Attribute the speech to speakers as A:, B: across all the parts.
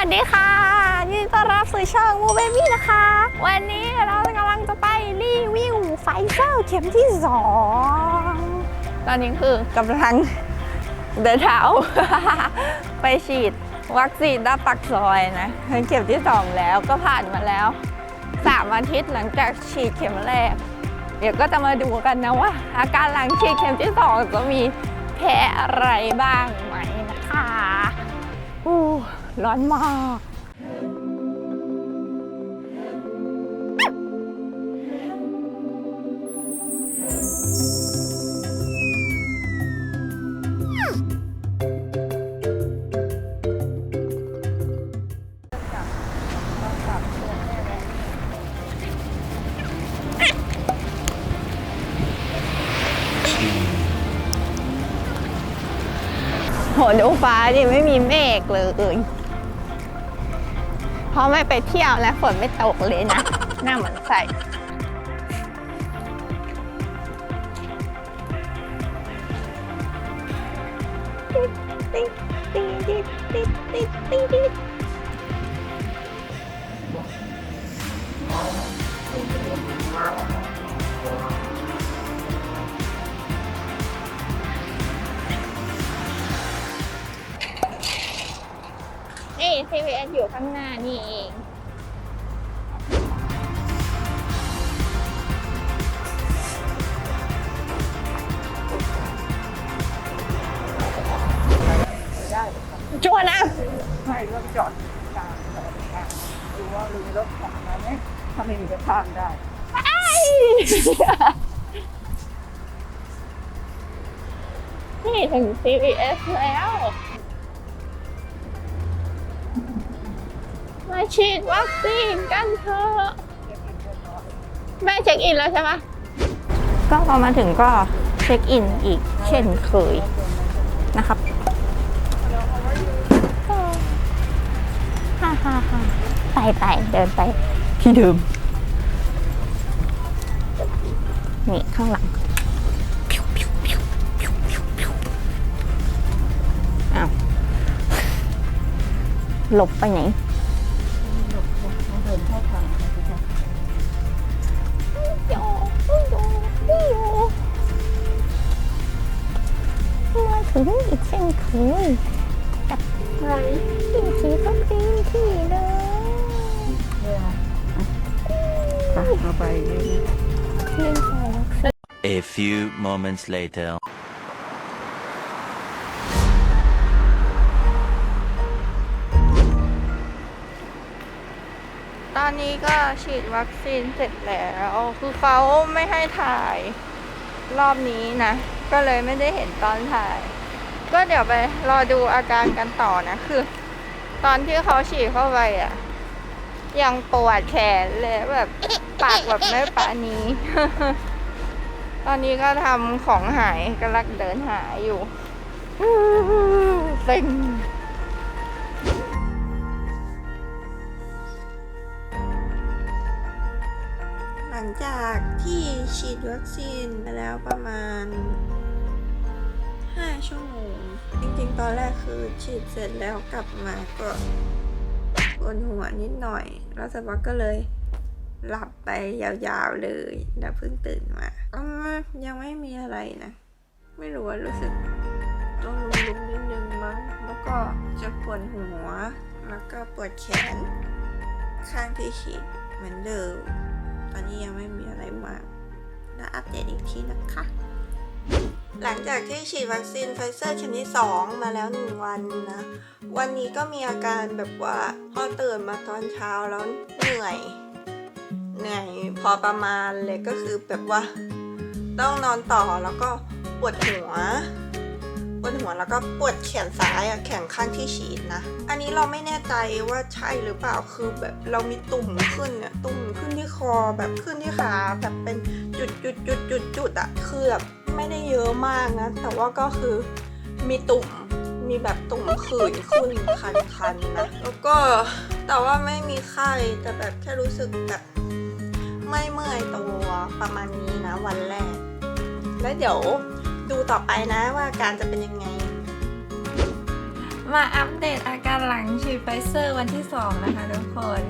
A: วัสดีค่ะยินดีต้อนรับสู่ช่องมูเบบี้นะคะ วันนี้เรากำลังจะไปรีวิวไฟเซอร์เข็มที่สองตอนนี้คือกำลังเดินเท้าไปฉีดวัคซีนด้าปักซอยนะเข็มที่สองแล้วก็ผ่านมาแล้วสามอาทิตย์หลังจากฉีดเข็มแรก เดี๋ยวก็จะมาดูกันนะว่า อาการหลังฉีดเข็มที่สองจะมีแพ้อะไรบ้างไหมนะคะอู้ ร้อนมากโหดูฟ้าดิไม่มีเมฆเลย เพราะไม่ไปเที่ยวและฝนไม่ตกเลยนะ หน้าเหมือนใส่ติ๊ดติ๊ดติ๊ดติ๊ดติ๊ดติ๊ด ข้างหน้านี่เองชัวร์นะ
B: ให้รถจอดกลางถนนกลางดูว่ามีรถผ่านมาไหมถ้าไม่มีก็ข้ามได้
A: นี่ถึง CVS แล้ว มาฉีดวัคซีนกันเถอะแม่เช็คอินแล้วใช่ปะก็พอมาถึงก็เช็คอินอีกเช่นเคยนะครับก็ฮ่าฮ่าฮ่าไปไปเดินไปที่เดิมนี่ข้างหลังอ้าวหลบไปไหน กเช่นเคยกับไรที่ฉีดวัคซีนที่เดิม
B: เราไปเรื่อย
A: เล่นของวัคซีน
C: A few moments later.
A: ตอนนี้ก็ฉีดวัคซีนเสร็จแล้ว คือเขาไม่ให้ถ่ายรอบนี้นะ ก็เลยไม่ได้เห็นตอนถ่าย ก็เดี๋ยวไปรอดูอาการกันต่อนะ คือ ตอนที่เขาฉีดเข้าไปอะ ยังปวดแขนเลยแบบปากแบบไม่ปานี้ ตอนนี้ก็ทำของหายกำลังเดินหายอยู่เซ็ง
D: หลังจากที่ฉีดวัคซีนไปแล้วประมาณ 5 ชั่วโมง จริงๆ ตอนแรกคือฉีดเสร็จแล้วกลับมาก็ปวดหัวนิดหน่อย แล้วสักพักก็เลยหลับไปยาวๆเลยแล้วเพิ่งตื่นมาก็ยังไม่มีอะไรนะ ไม่รู้ว่ารู้สึกต้องลุมๆนิดนึงมั้งแล้วก็จะปวดหัว แล้วก็ปวดแขน ข้างที่ฉีดเหมือนเดิม ตอนนี้ยังไม่มีอะไรมากแล้วอัปเดตอีกทีนะคะ หลังจากที่ฉีดวัคซีนไฟเซอร์เข็มที่ 2 มาแล้วหนึ่งวันนะ วันนี้ก็มีอาการแบบว่าพอตื่นมาตอนเช้าแล้วเหนื่อย เหนื่อยพอประมาณเลยก็คือแบบว่า ต้องนอนต่อแล้วก็ปวดหัวปวดหัวแล้วก็ปวดแขนซ้ายอะแขนข้างที่ฉีดนะ อันนี้เราไม่แน่ใจว่าใช่หรือเปล่าคือแบบเรามีตุ่มขึ้นอะตุ่มขึ้นที่คอแบบขึ้นที่ขาแบบเป็นจุดจุดจุดจุดจุดอะคือแบบ ไม่ได้เยอะมากนะ แต่ว่าก็คือมีตุ่มมีแบบตุ่มขื่นขึ้นคันๆนะ แล้วก็แต่ว่าไม่มีไข้แต่แบบแค่รู้สึกแบบไม่เมื่อยตัวประมาณนี้นะวันแรก แล้วเดี๋ยวดูต่อไปนะว่าอาการจะเป็นยังไง มาอัปเดตอาการหลังฉีดไฟเซอร์วันที่ 2 นะคะทุกคน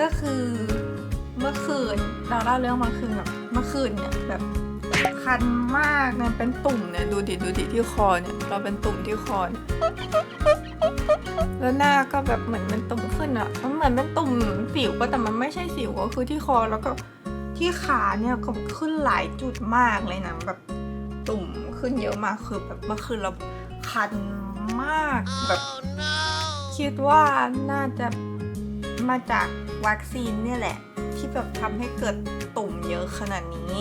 D: ก็คือเมื่อคืนเราเล่าเรื่องเมื่อคืนแบบเมื่อคืนเนี่ยแบบ คันมากเนี่ยเป็นตุ่มเนี่ยดูดิดูดิที่คอเนี่ยเราเป็นตุ่มที่คอเนี่ยแล้วหน้าก็แบบเหมือนเป็นตุ่มขึ้นอะมันเหมือนเป็นตุ่มสิวก็แต่มันไม่ใช่สิวก็คือที่คอแล้วก็ที่ขาเนี่ยก็ขึ้นหลายจุดมากเลยนะแบบตุ่มขึ้นเยอะมากคือแบบเมื่อคืนเราคันมากแบบคิดว่าน่าจะมาจากวัคซีนเนี่ยแหละ ที่แบบทำให้เกิดตุ่มเยอะขนาดนี้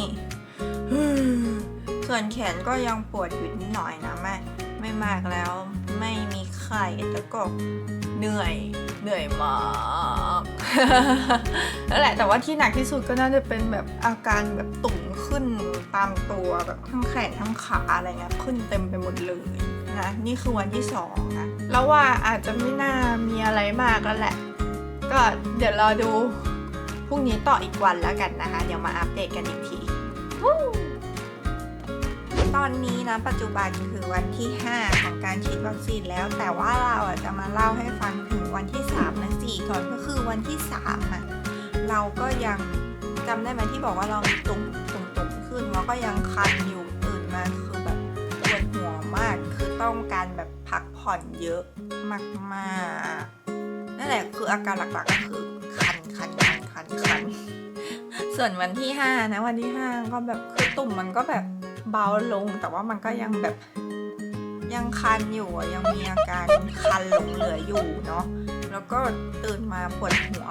D: ส่วนแขนก็ยังปวดอยู่นิดหน่อยนะไม่ไม่มากแล้วไม่มีไข้แต่ก็เหนื่อยเหนื่อยมากนั่นแหละแต่ว่าที่หนักที่สุดก็น่าจะเป็นแบบอาการแบบตุ่มขึ้นตามตัวแบบทั้งแขนทั้งขาอะไรเงี้ยขึ้นเต็มไปหมดเลยนะนี่คือวันที่สองนะแล้วว่าอาจจะไม่น่ามีอะไรมากแล้วแหละ ก็เดี๋ยวรอดูพรุ่งนี้ต่ออีกวันแล้วกันนะคะ เดี๋ยวมาอัปเดตกันอีกที อนนี้นะปัจจุบันคือวันที่ 5 ของการฉีดวัคซีนแล้ว แต่ว่าเราอะจะมาเล่าให้ฟังถึงวันที่3และ4ก่อนก็คือวันที่3อะเราก็ยังจำได้ไหมที่บอกว่าเรามีตุ่มตุ่มตุ่มขึ้นแล้วก็ยังคันอยู่ตื่นมาคือแบบปวดหัวมากคือต้องการแบบพักผ่อนเยอะมากๆนั่นแหละคืออาการหลักๆก็คือคันคันคันคันคันส่วนวันที่ 5 นะวันที่ 5 ก็แบบคือตุ่มมันก็แบบ เบาลง แต่ว่ามันก็ยังแบบยังคันอยู่ยังมีอาการคันหลงเหลืออยู่เนาะแล้วก็ตื่นมาปวดหัว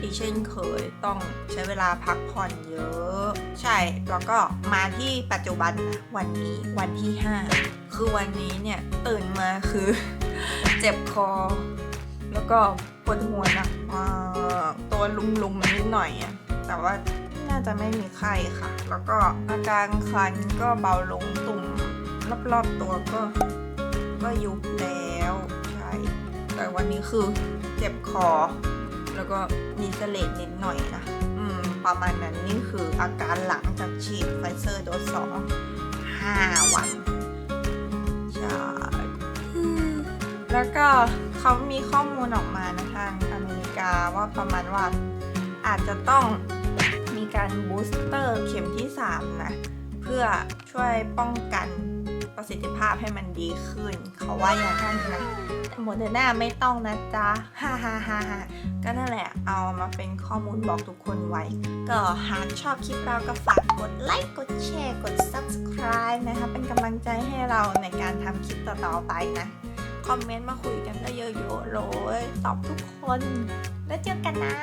D: อีกเช่นเคยต้องใช้เวลาพักผ่อนเยอะ ใช่ แล้วก็มาที่ปัจจุบันนะวันนี้วันที่ 5 คือวันนี้เนี่ยตื่นมาคือ เจ็บคอ แล้วก็ปวดหัวหนักมากตัวลุมๆนิดหน่อยอะแต่ว่า น่าจะไม่มีไข้ค่ะ แล้วก็อาการคันก็เบาลงตุ่มรอบๆตัวก็ ก็ยุบแล้วใช่แต่วันนี้คือเจ็บคอ แล้วก็มีเสลดนิดหน่อยนะอืม ประมาณนั้นนี่คืออาการหลังจากฉีดไฟเซอร์โดสสองห้าวันใช่แล้วก็เขามีข้อมูลออกมานะทางอเมริกาว่าประมาณว่าอาจจะต้อง การบูสเตอร์เข็มที่ 3 นะ เพื่อช่วยป้องกันประสิทธิภาพให้มันดีขึ้น เขาว่าอย่างนั้นนะแต่โมเดอร์นาไม่ต้องนะจ๊ะฮ่าฮ่าฮ่าฮ่าก็นั่นแหละเอามาเป็นข้อมูลบอกทุกคนไว้ ก็หากชอบคลิปเราก็ฝากกดไลค์กดแชร์กด subscribe นะคะ เป็นกำลังใจให้เราในการทำคลิปต่อๆไปนะ คอมเมนต์มาคุยกันได้เยอะๆเลยตอบทุกคน แล้วเจอกันนะ